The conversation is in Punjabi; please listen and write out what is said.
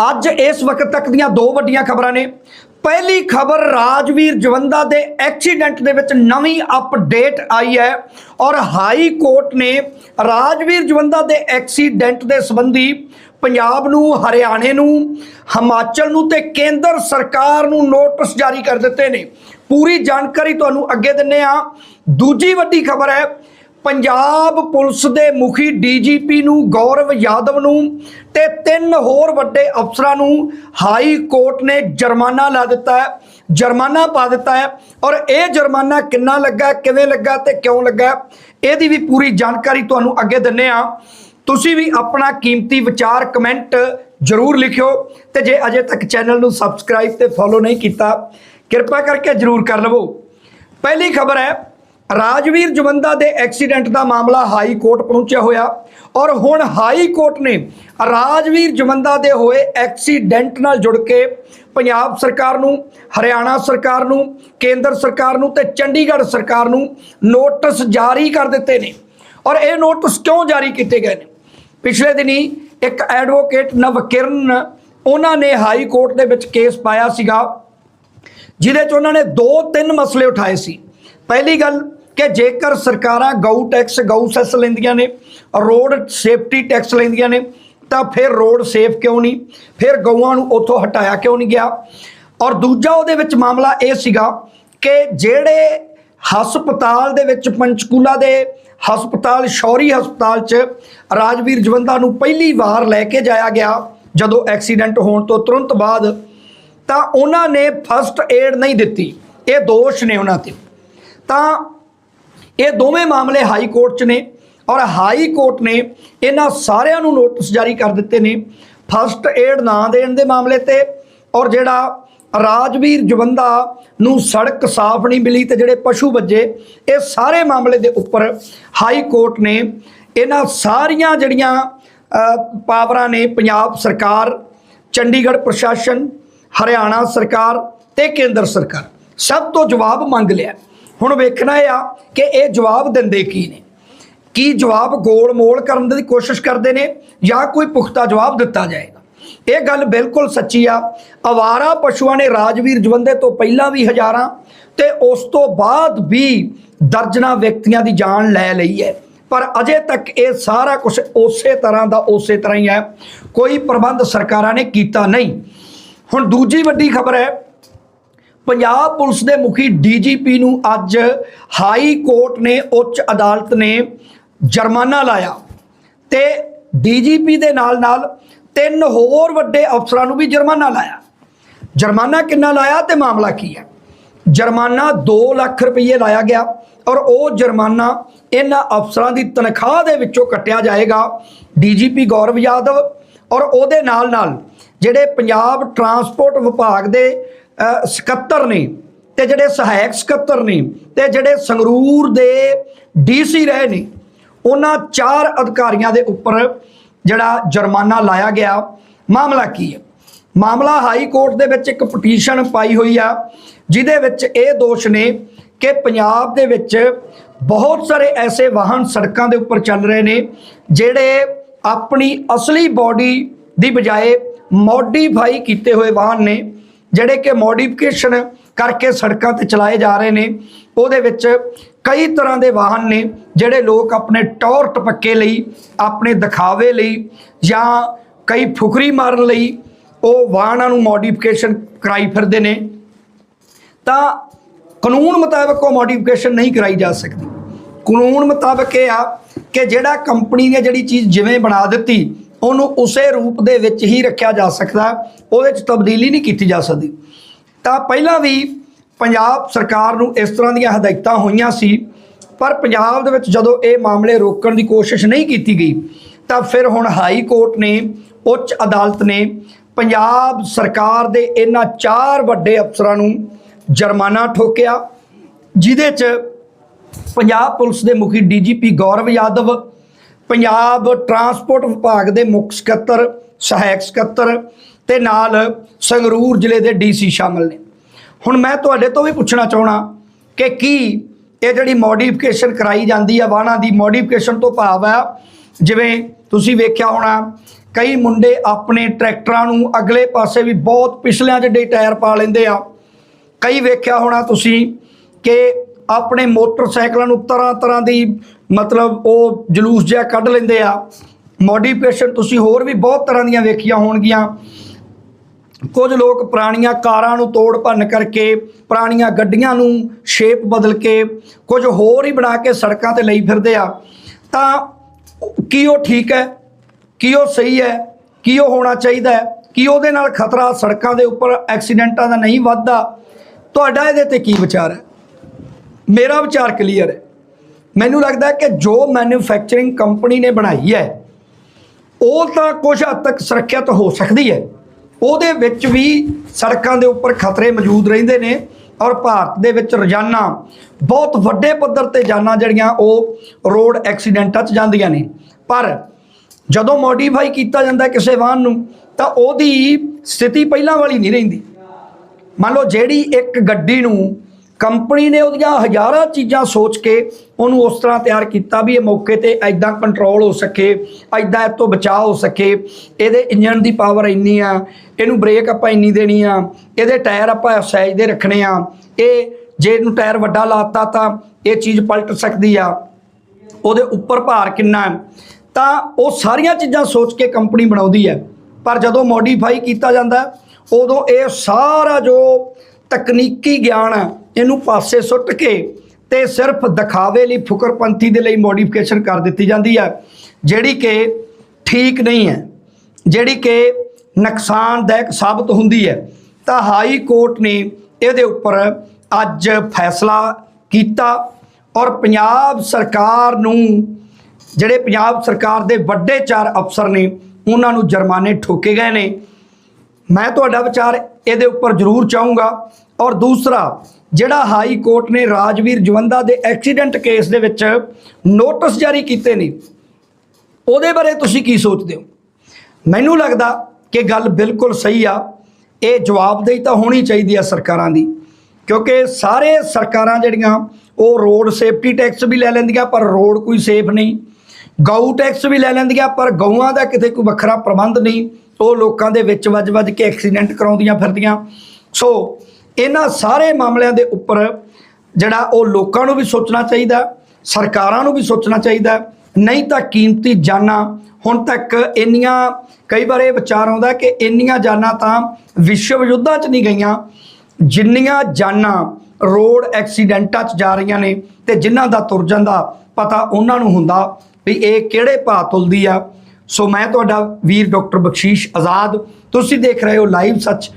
ਅੱਜ ਇਸ ਵਕਤ ਤੱਕ ਦੀਆਂ ਦੋ ਵੱਡੀਆਂ ਖਬਰਾਂ ਨੇ। ਪਹਿਲੀ ਖਬਰ, ਰਾਜਵੀਰ ਜਵੰਦਾ ਦੇ ਐਕਸੀਡੈਂਟ ਦੇ ਵਿੱਚ ਨਵੀਂ ਅਪਡੇਟ ਆਈ ਹੈ ਔਰ ਹਾਈ ਕੋਰਟ ਨੇ ਰਾਜਵੀਰ ਜਵੰਦਾ ਦੇ ਐਕਸੀਡੈਂਟ ਦੇ ਸੰਬੰਧੀ ਪੰਜਾਬ ਨੂੰ, ਹਰਿਆਣੇ ਨੂੰ, ਹਿਮਾਚਲ ਨੂੰ ਤੇ ਕੇਂਦਰ ਸਰਕਾਰ ਨੂੰ ਨੋਟਿਸ ਜਾਰੀ ਕਰ ਦਿੱਤੇ ਨੇ। ਪੂਰੀ ਜਾਣਕਾਰੀ ਤੁਹਾਨੂੰ ਅੱਗੇ ਦਿੰਨੇ ਆ ਦੂਜੀ ਵੱਡੀ ਖਬਰ ਹੈ ਪੰਜਾਬ ਪੁਲਿਸ ਦੇ ਮੁਖੀ ਡੀਜੀਪੀ ਨੂੰ ਗੌਰਵ ਯਾਦਵ ਨੂੰ ਤੇ ਤਿੰਨ ਹੋਰ ਵੱਡੇ ਅਫਸਰਾਂ ਨੂੰ ਹਾਈ ਕੋਰਟ ਨੇ ਜੁਰਮਾਨਾ ਲਾ ਦਿੱਤਾ ਹੈ, ਜੁਰਮਾਨਾ ਪਾ ਦਿੱਤਾ ਹੈ। ਔਰ ਇਹ ਜੁਰਮਾਨਾ ਕਿੰਨਾ ਲੱਗਾ, ਕਿਵੇਂ ਲੱਗਾ ਤੇ ਕਿਉਂ ਲੱਗਾ, ਇਹਦੀ ਵੀ ਪੂਰੀ ਜਾਣਕਾਰੀ ਤੁਹਾਨੂੰ ਅੱਗੇ ਦਿੰਨੇ ਆ ਤੁਸੀਂ ਵੀ ਆਪਣਾ ਕੀਮਤੀ ਵਿਚਾਰ ਕਮੈਂਟ ਜ਼ਰੂਰ ਲਿਖਿਓ ਤੇ ਜੇ ਅਜੇ ਤੱਕ ਚੈਨਲ ਨੂੰ ਸਬਸਕ੍ਰਾਈਬ ਤੇ ਫੋਲੋ ਨਹੀਂ ਕੀਤਾ, ਕਿਰਪਾ ਕਰਕੇ ਜ਼ਰੂਰ ਕਰ ਲਵੋ। ਪਹਿਲੀ ਖਬਰ ਹੈ ਰਾਜਵੀਰ ਜਵੰਦਾ ਦੇ ਐਕਸੀਡੈਂਟ ਦਾ ਮਾਮਲਾ ਹਾਈ ਕੋਰਟ ਪਹੁੰਚਿਆ ਹੋਇਆ ਔਰ ਹੁਣ ਹਾਈ ਕੋਰਟ ਨੇ ਰਾਜਵੀਰ ਜਵੰਦਾ ਦੇ ਹੋਏ ਐਕਸੀਡੈਂਟ ਨਾਲ ਜੁੜ ਕੇ ਪੰਜਾਬ ਸਰਕਾਰ ਨੂੰ, ਹਰਿਆਣਾ ਸਰਕਾਰ ਨੂੰ, ਕੇਂਦਰ ਸਰਕਾਰ ਨੂੰ ਤੇ ਚੰਡੀਗੜ੍ਹ ਸਰਕਾਰ ਨੂੰ ਨੋਟਿਸ ਜਾਰੀ ਕਰ ਦਿੱਤੇ ਨੇ ਔਰ ਇਹ ਨੋਟਿਸ ਕਿਉਂ ਜਾਰੀ ਕੀਤੇ ਗਏ ਨੇ? ਪਿਛਲੇ ਦਿਨੀ ਇੱਕ ਐਡਵੋਕੇਟ ਨਵਕਿਰਨ, ਉਹਨਾਂ ਨੇ ਹਾਈ ਕੋਰਟ ਦੇ ਵਿੱਚ ਕੇਸ ਪਾਇਆ ਸੀਗਾ, ਜਿਹਦੇ 'ਚ ਉਹਨਾਂ ਨੇ ਦੋ ਤਿੰਨ ਮਸਲੇ ਉਠਾਏ ਸੀ। ਪਹਿਲੀ ਗੱਲ ਕਿ ਜੇਕਰ ਸਰਕਾਰਾਂ ਗਊ ਟੈਕਸ, ਗਊ ਸੈਸ ਲੈਂਦੀਆਂ ਨੇ, ਰੋਡ ਸੇਫਟੀ ਟੈਕਸ ਲੈਂਦੀਆਂ ਨੇ, ਤਾਂ ਫਿਰ ਰੋਡ ਸੇਫ ਕਿਉਂ ਨਹੀਂ? ਫਿਰ ਗਊਆਂ ਨੂੰ ਉੱਥੋਂ ਹਟਾਇਆ ਕਿਉਂ ਨਹੀਂ ਗਿਆ? ਔਰ ਦੂਜਾ ਉਹਦੇ ਵਿੱਚ ਮਾਮਲਾ ਇਹ ਸੀਗਾ ਕਿ ਜਿਹੜੇ ਹਸਪਤਾਲ ਦੇ ਵਿੱਚ ਪੰਚਕੂਲਾ ਦੇ ਹਸਪਤਾਲ, ਸ਼ੌਰੀ ਹਸਪਤਾਲ 'ਚ ਰਾਜਵੀਰ ਜਵੰਦਾ ਨੂੰ ਪਹਿਲੀ ਵਾਰ ਲੈ ਕੇ ਜਾਇਆ ਗਿਆ ਜਦੋਂ ਐਕਸੀਡੈਂਟ ਹੋਣ ਤੋਂ ਤੁਰੰਤ ਬਾਅਦ, ਤਾਂ ਉਹਨਾਂ ਨੇ ਫਸਟ ਏਡ ਨਹੀਂ ਦਿੱਤੀ। ਇਹ ਦੋਸ਼ ਨੇ ਉਹਨਾਂ ਤੇ। ਤਾਂ ਇਹ ਦੋਵੇਂ ਮਾਮਲੇ ਹਾਈ ਕੋਰਟ 'ਚ ਨੇ ਔਰ ਹਾਈ ਕੋਰਟ ਨੇ ਇਹਨਾਂ ਸਾਰਿਆਂ ਨੂੰ ਨੋਟਿਸ ਜਾਰੀ ਕਰ ਦਿੱਤੇ ਨੇ। ਫਸਟ ਏਡ ਨਾ ਦੇਣ ਦੇ ਮਾਮਲੇ ਤੇ ਔਰ ਜਿਹੜਾ ਰਾਜਵੀਰ ਜਵੰਦਾ ਨੂੰ ਸੜਕ ਸਾਫ਼ ਨਹੀਂ ਮਿਲੀ ਤੇ ਜਿਹੜੇ ਪਸ਼ੂ ਵੱਜੇ ਇਹ ਸਾਰੇ ਮਾਮਲੇ ਦੇ ਉੱਪਰ ਹਾਈ ਕੋਰਟ ਨੇ ਇਹਨਾਂ ਸਾਰੀਆਂ ਜਿਹੜੀਆਂ ਪਾਵਰਾਂ ਨੇ ਪੰਜਾਬ ਸਰਕਾਰ, ਚੰਡੀਗੜ੍ਹ ਪ੍ਰਸ਼ਾਸਨ, ਹਰਿਆਣਾ ਸਰਕਾਰ ਤੇ ਕੇਂਦਰ ਸਰਕਾਰ ਸਭ ਤੋਂ ਜਵਾਬ ਮੰਗ ਲਿਆ। ਹੁਣ ਵੇਖਣਾ ਇਹ ਆ ਕਿ ਇਹ ਜਵਾਬ ਦਿੰਦੇ ਕੀ ਨੇ? ਕੀ ਜਵਾਬ ਗੋਲ ਮੋਲ ਕਰਨ ਦੀ ਕੋਸ਼ਿਸ਼ ਕਰਦੇ ਨੇ ਜਾਂ ਕੋਈ ਪੁਖਤਾ ਜਵਾਬ ਦਿੱਤਾ ਜਾਏਗਾ? ਇਹ ਗੱਲ ਬਿਲਕੁਲ ਸੱਚੀ ਆ। ਅਵਾਰਾ ਪਸ਼ੂਆਂ ਨੇ ਰਾਜਵੀਰ ਜਵੰਦੇ ਤੋਂ ਪਹਿਲਾਂ ਵੀ ਹਜ਼ਾਰਾਂ ਤੇ ਉਸ ਤੋਂ ਬਾਅਦ ਵੀ ਦਰਜਨਾ ਵਿਅਕਤੀਆਂ ਦੀ ਜਾਨ ਲੈ ਲਈ ਹੈ। ਪਰ ਅਜੇ ਤੱਕ ਇਹ ਸਾਰਾ ਕੁਝ ਉਸੇ ਤਰ੍ਹਾਂ ਦਾ ਉਸੇ ਤਰ੍ਹਾਂ ਹੀ ਹੈ। ਕੋਈ ਪ੍ਰਬੰਧ ਸਰਕਾਰਾਂ ਨੇ ਕੀਤਾ ਨਹੀਂ। ਹੁਣ ਦੂਜੀ ਵੱਡੀ ਖਬਰ ਹੈ ਪੰਜਾਬ ਪੁਲਿਸ ਦੇ ਮੁਖੀ ਡੀਜੀਪੀ ਨੂੰ ਅੱਜ ਹਾਈ ਕੋਰਟ ਨੇ ਉੱਚ ਅਦਾਲਤ ਨੇ ਜੁਰਮਾਨਾ ਲਾਇਆ ਤੇ ਡੀਜੀਪੀ ਦੇ ਨਾਲ ਨਾਲ ਤਿੰਨ ਹੋਰ ਵੱਡੇ ਅਫਸਰਾਂ ਨੂੰ ਵੀ ਜੁਰਮਾਨਾ ਲਾਇਆ। ਜੁਰਮਾਨਾ ਕਿੰਨਾ ਲਾਇਆ ਤੇ ਮਾਮਲਾ ਕੀ ਹੈ? ਜੁਰਮਾਨਾ 2 ਲੱਖ ਰੁਪਏ ਲਾਇਆ ਗਿਆ ਔਰ ਉਹ ਜੁਰਮਾਨਾ ਇਹਨਾਂ ਅਫਸਰਾਂ ਦੀ ਤਨਖਾਹ ਦੇ ਵਿੱਚੋਂ ਕੱਟਿਆ ਜਾਏਗਾ, ਡੀਜੀਪੀ ਗੌਰਵ ਯਾਦਵ ਔਰ ਉਹਦੇ ਨਾਲ ਨਾਲ ਜਿਹੜੇ ਪੰਜਾਬ ਟਰਾਂਸਪੋਰਟ ਵਿਭਾਗ ਦੇ ਸਕੱਤਰ ਨੇ ਤੇ ਜਿਹੜੇ ਸਹਾਇਕ ਸਕੱਤਰ ਨੇ ਤੇ ਜਿਹੜੇ ਸੰਗਰੂਰ ਦੇ ਡੀਸੀ ਰਹੇ ਨੇ ਉਹਨਾਂ ਚਾਰ ਅਧਿਕਾਰੀਆਂ ਦੇ ਉੱਪਰ ਜਿਹੜਾ ਜੁਰਮਾਨਾ ਲਾਇਆ ਗਿਆ। ਮਾਮਲਾ ਕੀ ਹੈ? ਮਾਮਲਾ ਹਾਈ ਕੋਰਟ ਦੇ ਵਿੱਚ ਇੱਕ ਪਟੀਸ਼ਨ ਪਾਈ ਹੋਈ ਆ, ਜਿਹਦੇ ਵਿੱਚ ਇਹ ਦੋਸ਼ ਨੇ ਕਿ ਪੰਜਾਬ ਦੇ ਵਿੱਚ ਬਹੁਤ ਸਾਰੇ ਐਸੇ ਵਾਹਨ ਸੜਕਾਂ ਦੇ ਉੱਪਰ ਚੱਲ ਰਹੇ ਨੇ, ਜਿਹੜੇ ਆਪਣੀ ਅਸਲੀ ਬਾਡੀ ਦੀ ਬਜਾਏ ਮੋਡੀਫਾਈ ਕੀਤੇ ਹੋਏ ਵਾਹਨ ਨੇ। ਜਿਹੜੇ ਕਿ ਮੋਡੀਫਿਕੇਸ਼ਨ ਕਰਕੇ ਸੜਕਾਂ ਤੇ ਚਲਾਏ ਜਾ ਰਹੇ ਨੇ, ਉਹਦੇ ਵਿੱਚ ਕਈ ਤਰ੍ਹਾਂ ਦੇ ਵਾਹਨ ਨੇ ਜਿਹੜੇ ਲੋਕ ਆਪਣੇ ਟੌਰ ਟਪੱਕੇ ਲਈ, ਆਪਣੇ ਦਿਖਾਵੇ ਲਈ ਜਾਂ ਕਈ ਫੁਕਰੀ ਮਾਰਨ ਲਈ ਉਹ ਵਾਹਨਾਂ ਨੂੰ ਮੋਡੀਫਿਕੇਸ਼ਨ ਕਰਾਈ ਫਿਰਦੇ ਨੇ। ਤਾਂ ਕਾਨੂੰਨ ਮੁਤਾਬਕ ਉਹ ਮੋਡੀਫਿਕੇਸ਼ਨ ਨਹੀਂ ਕਰਾਈ ਜਾ ਸਕਦੀ। ਕਾਨੂੰਨ ਮੁਤਾਬਕ ਇਹ ਆ ਕਿ ਜਿਹੜਾ ਕੰਪਨੀ ਨੇ ਜਿਹੜੀ ਚੀਜ਼ ਜਿਵੇਂ ਬਣਾ ਦਿੱਤੀ ਉਹਨੂੰ ਉਸੇ ਰੂਪ ਦੇ ਵਿੱਚ ਹੀ ਰੱਖਿਆ ਜਾ ਸਕਦਾ, ਉਹਦੇ 'ਚ ਤਬਦੀਲੀ ਨਹੀਂ ਕੀਤੀ ਜਾ ਸਕਦੀ। ਤਾਂ ਪਹਿਲਾਂ ਵੀ ਪੰਜਾਬ ਸਰਕਾਰ ਨੂੰ ਇਸ ਤਰ੍ਹਾਂ ਦੀਆਂ ਹਦਾਇਤਾਂ ਹੋਈਆਂ ਸੀ, ਪਰ ਪੰਜਾਬ ਦੇ ਵਿੱਚ ਜਦੋਂ ਇਹ ਮਾਮਲੇ ਰੋਕਣ ਦੀ ਕੋਸ਼ਿਸ਼ ਨਹੀਂ ਕੀਤੀ ਗਈ, ਤਾਂ ਫਿਰ ਹੁਣ ਹਾਈ ਕੋਰਟ ਨੇ, ਉੱਚ ਅਦਾਲਤ ਨੇ ਪੰਜਾਬ ਸਰਕਾਰ ਦੇ ਇਹਨਾਂ ਚਾਰ ਵੱਡੇ ਅਫਸਰਾਂ ਨੂੰ ਜੁਰਮਾਨਾ ਠੋਕਿਆ, ਜਿਹਦੇ 'ਚ ਪੰਜਾਬ ਪੁਲਿਸ ਦੇ ਮੁਖੀ ਡੀਜੀਪੀ ਗੌਰਵ ਯਾਦਵ ਪੰਜਾਬ ਟਰਾਂਸਪੋਰਟ ਵਿਭਾਗ ਦੇ ਮੁੱਖ ਸਕੱਤਰ, ਸਹਾਇਕ ਸਕੱਤਰ ਤੇ ਨਾਲ ਸੰਗਰੂਰ ਜ਼ਿਲ੍ਹੇ ਦੇ ਡੀਸੀ ਸ਼ਾਮਲ ਨੇ। ਹੁਣ ਮੈਂ ਤੁਹਾਡੇ ਤੋਂ ਵੀ ਪੁੱਛਣਾ ਚਾਹਣਾ ਕਿ ਕੀ ਇਹ ਜਿਹੜੀ ਮੋਡੀਫਿਕੇਸ਼ਨ ਕਰਾਈ ਜਾਂਦੀ ਆ, ਵਾਹਨਾਂ ਦੀ ਮੋਡੀਫਿਕੇਸ਼ਨ ਤੋਂ ਭਾਵ ਆ, ਜਿਵੇਂ ਤੁਸੀਂ ਵੇਖਿਆ ਹੋਣਾ, ਕਈ ਮੁੰਡੇ ਆਪਣੇ ਟਰੈਕਟਰਾਂ ਨੂੰ ਅਗਲੇ ਪਾਸੇ ਵੀ ਬਹੁਤ ਪਿਛਲਿਆਂ ਜਿਹੇ ਟਾਇਰ ਪਾ ਲੈਂਦੇ ਆ। ਕਈ ਵੇਖਿਆ ਹੋਣਾ ਤੁਸੀਂ ਕਿ ਆਪਣੇ ਮੋਟਰਸਾਈਕਲਾਂ ਨੂੰ ਤਰ੍ਹਾਂ ਤਰ੍ਹਾਂ ਦੀ ਮਤਲਬ ਉਹ ਜਲੂਸ ਜਿਹਾ ਕੱਢ ਲੈਂਦੇ ਆ। ਮੋਡੀਫਿਕੇਸ਼ਨ ਤੁਸੀਂ ਹੋਰ ਵੀ ਬਹੁਤ ਤਰ੍ਹਾਂ ਦੀਆਂ ਵੇਖੀਆਂ ਹੋਣਗੀਆਂ। ਕੁਝ ਲੋਕ ਪੁਰਾਣੀਆਂ ਕਾਰਾਂ ਨੂੰ ਤੋੜ ਭੰਨ ਕਰਕੇ, ਪੁਰਾਣੀਆਂ ਗੱਡੀਆਂ ਨੂੰ ਸ਼ੇਪ ਬਦਲ ਕੇ, ਕੁਝ ਹੋਰ ਹੀ ਬਣਾ ਕੇ ਸੜਕਾਂ ਤੇ ਲਈ ਫਿਰਦੇ ਆ। ਤਾਂ ਕੀ ਉਹ ਠੀਕ ਹੈ? ਕੀ ਉਹ ਸਹੀ ਹੈ? ਕੀ ਉਹ ਹੋਣਾ ਚਾਹੀਦਾ ਹੈ? ਕੀ ਉਹਦੇ ਨਾਲ ਖਤਰਾ ਸੜਕਾਂ ਦੇ ਉੱਪਰ ਐਕਸੀਡੈਂਟਾਂ ਦਾ ਨਹੀਂ ਵੱਧਦਾ? ਤੁਹਾਡਾ ਇਹਦੇ ਤੇ ਕੀ ਵਿਚਾਰ ਹੈ? ਮੇਰਾ ਵਿਚਾਰ ਕਲੀਅਰ ਹੈ। ਮੈਨੂੰ ਲੱਗਦਾ ਹੈ ਕਿ ਜੋ ਮੈਨੂਫੈਕਚਰਿੰਗ ਕੰਪਨੀ ਨੇ ਬਣਾਈ ਹੈ, ਉਹ ਤਾਂ ਕੁਝ ਹੱਦ ਤੱਕ ਸੁਰੱਖਿਅਤ ਹੋ ਸਕਦੀ ਹੈ। ਉਹਦੇ ਵਿੱਚ ਵੀ ਸੜਕਾਂ ਦੇ ਉੱਪਰ ਖਤਰੇ ਮੌਜੂਦ ਰਹਿੰਦੇ ਨੇ ਔਰ ਭਾਰਤ ਦੇ ਵਿੱਚ ਰੋਜ਼ਾਨਾ ਬਹੁਤ ਵੱਡੇ ਪੱਧਰ ਤੇ ਜਾਨਾਂ ਜਿਹੜੀਆਂ ਉਹ ਰੋਡ ਐਕਸੀਡੈਂਟਾਂ 'ਚ ਜਾਂਦੀਆਂ ਨੇ। ਪਰ ਜਦੋਂ ਮੋਡੀਫਾਈ ਕੀਤਾ ਜਾਂਦਾ ਕਿਸੇ ਵਾਹਨ ਨੂੰ, ਤਾਂ ਉਹਦੀ ਸਥਿਤੀ ਪਹਿਲਾਂ ਵਾਲੀ ਨਹੀਂ ਰਹਿੰਦੀ। ਮੰਨ ਲਓ ਜਿਹੜੀ ਇੱਕ ਗੱਡੀ ਨੂੰ ਕੰਪਨੀ ਨੇ ਉਹਦੀਆਂ ਹਜ਼ਾਰਾਂ ਚੀਜ਼ਾਂ ਸੋਚ ਕੇ ਉਹਨੂੰ ਉਸ ਤਰ੍ਹਾਂ ਤਿਆਰ ਕੀਤਾ ਵੀ ਇਹ ਮੌਕੇ ਤੇ ਐਦਾਂ ਕੰਟਰੋਲ ਹੋ ਸਕੇ ਐਦਾਂ ਇਹ ਤੋਂ ਬਚਾਅ ਹੋ ਸਕੇ। ਇਹਦੇ ਇੰਜਨ ਦੀ ਪਾਵਰ ਇੰਨੀ ਆ, ਇਹਨੂੰ ਬ੍ਰੇਕ ਆਪਾਂ ਇੰਨੀ ਦੇਣੀ ਆ, ਇਹਦੇ ਟਾਇਰ ਆਪਾਂ ਸਾਈਜ਼ ਦੇ ਰੱਖਣੇ ਆ। ਇਹ ਜੇ ਇਹਨੂੰ ਟਾਇਰ ਵੱਡਾ ਲਾਤਾ ਤਾਂ ਇਹ ਚੀਜ਼ ਪਲਟ ਸਕਦੀ ਆ। ਉਹਦੇ ਉੱਪਰ ਭਾਰ ਕਿੰਨਾ ਤਾਂ ਉਹ ਸਾਰੀਆਂ ਚੀਜ਼ਾਂ ਸੋਚ ਕੇ ਕੰਪਨੀ ਬਣਾਉਂਦੀ ਹੈ ਪਰ ਜਦੋਂ ਮੋਡੀਫਾਈ ਕੀਤਾ ਜਾਂਦਾ, ਉਦੋਂ ਇਹ ਸਾਰਾ ਜੋ ਤਕਨੀਕੀ ਗਿਆਨ ਇਹਨੂੰ ਪਾਸੇ ਸੁੱਟ ਕੇ ਤੇ ਸਿਰਫ ਦਿਖਾਵੇ ਲਈ ਫੁਕਰਪੰਥੀ ਦੇ ਲਈ ਮੋਡੀਫਿਕੇਸ਼ਨ ਕਰ ਦਿੱਤੀ ਜਾਂਦੀ ਹੈ। ਜਿਹੜੀ ਕਿ ਠੀਕ ਨਹੀਂ ਹੈ, ਜਿਹੜੀ ਕਿ ਨੁਕਸਾਨਦਾਇਕ ਸਾਬਤ ਹੁੰਦੀ ਹੈ, ਤਾਂ ਹਾਈ ਕੋਰਟ ਨੇ ਇਹਦੇ ਉੱਪਰ ਅੱਜ ਫੈਸਲਾ ਕੀਤਾ ਔਰ ਪੰਜਾਬ ਸਰਕਾਰ ਨੂੰ, ਜਿਹੜੇ ਪੰਜਾਬ ਸਰਕਾਰ ਦੇ ਵੱਡੇ ਚਾਰ ਅਫਸਰ ਨੇ, ਉਹਨਾਂ ਨੂੰ ਜੁਰਮਾਨੇ ਠੋਕੇ ਗਏ ਨੇ। ਮੈਂ ਤੁਹਾਡਾ ਵਿਚਾਰ ਇਹਦੇ ਉੱਪਰ ਜ਼ਰੂਰ ਚਾਹੂੰਗਾ। ਔਰ ਦੂਸਰਾ, ਜਿਹੜਾ ਹਾਈ ਕੋਰਟ ਨੇ ਰਾਜਵੀਰ ਜਵੰਦਾ ਦੇ ਐਕਸੀਡੈਂਟ ਕੇਸ ਦੇ ਵਿੱਚ ਨੋਟਿਸ ਜਾਰੀ ਕੀਤੇ ਨੇ, ਉਹਦੇ ਬਾਰੇ ਤੁਸੀਂ ਕੀ ਸੋਚਦੇ ਹੋ? ਮੈਨੂੰ ਲੱਗਦਾ ਕਿ ਗੱਲ ਬਿਲਕੁਲ ਸਹੀ ਆ। ਇਹ ਜਵਾਬਦੇਹੀ ਤਾਂ ਹੋਣੀ ਚਾਹੀਦੀ ਆ ਸਰਕਾਰਾਂ ਦੀ, ਕਿਉਂਕਿ ਸਾਰੇ ਸਰਕਾਰਾਂ ਜਿਹੜੀਆਂ, ਉਹ ਰੋਡ ਸੇਫਟੀ ਟੈਕਸ ਵੀ ਲੈ ਲੈਂਦੀਆਂ, ਪਰ ਰੋਡ ਕੋਈ ਸੇਫ ਨਹੀਂ। ਗਊ ਟੈਕਸ ਵੀ ਲੈ ਲੈਂਦੀਆਂ, ਪਰ ਗਊਆਂ ਦਾ ਕਿਤੇ ਕੋਈ ਵੱਖਰਾ ਪ੍ਰਬੰਧ ਨਹੀਂ। ਉਹ ਲੋਕਾਂ ਦੇ ਵਿੱਚ ਵੱਜ-ਵੱਜ ਕੇ ਐਕਸੀਡੈਂਟ ਕਰਾਉਂਦੀਆਂ ਫਿਰਦੀਆਂ। ਸੋ ਇਹਨਾਂ ਸਾਰੇ ਮਾਮਲਿਆਂ ਦੇ ਉੱਪਰ ਜਿਹੜਾ ਉਹ ਲੋਕਾਂ ਨੂੰ ਵੀ ਸੋਚਣਾ ਚਾਹੀਦਾ, ਸਰਕਾਰਾਂ ਨੂੰ ਵੀ ਸੋਚਣਾ ਚਾਹੀਦਾ। ਨਹੀਂ ਤਾਂ ਕੀਮਤੀ ਜਾਨਾਂ, ਹੁਣ ਤੱਕ ਇੰਨੀਆਂ, ਕਈ ਵਾਰ ਇਹ ਵਿਚਾਰ ਆਉਂਦਾ ਕਿ ਇੰਨੀਆਂ ਜਾਨਾਂ ਤਾਂ ਵਿਸ਼ਵ ਯੁੱਧਾਂ 'ਚ ਨਹੀਂ ਗਈਆਂ, ਜਿੰਨੀਆਂ ਜਾਨਾਂ ਰੋਡ ਐਕਸੀਡੈਂਟਾਂ 'ਚ ਜਾ ਰਹੀਆਂ ਨੇ ਤੇ ਜਿਨ੍ਹਾਂ ਦਾ ਤੁਰ ਜਾਂਦਾ, ਪਤਾ ਉਹਨਾਂ ਨੂੰ ਹੁੰਦਾ ਵੀ ਇਹ ਕਿਹੜੇ ਭਾਅ ਤੁਲਦੀ ਆ। ਸੋ ਮੈਂ ਤੁਹਾਡਾ ਵੀਰ ਡਾਕਟਰ ਬਖਸ਼ੀਸ਼ ਆਜ਼ਾਦ। ਤੁਸੀਂ ਦੇਖ ਰਹੇ ਹੋ ਲਾਈਵ ਸੱਚ।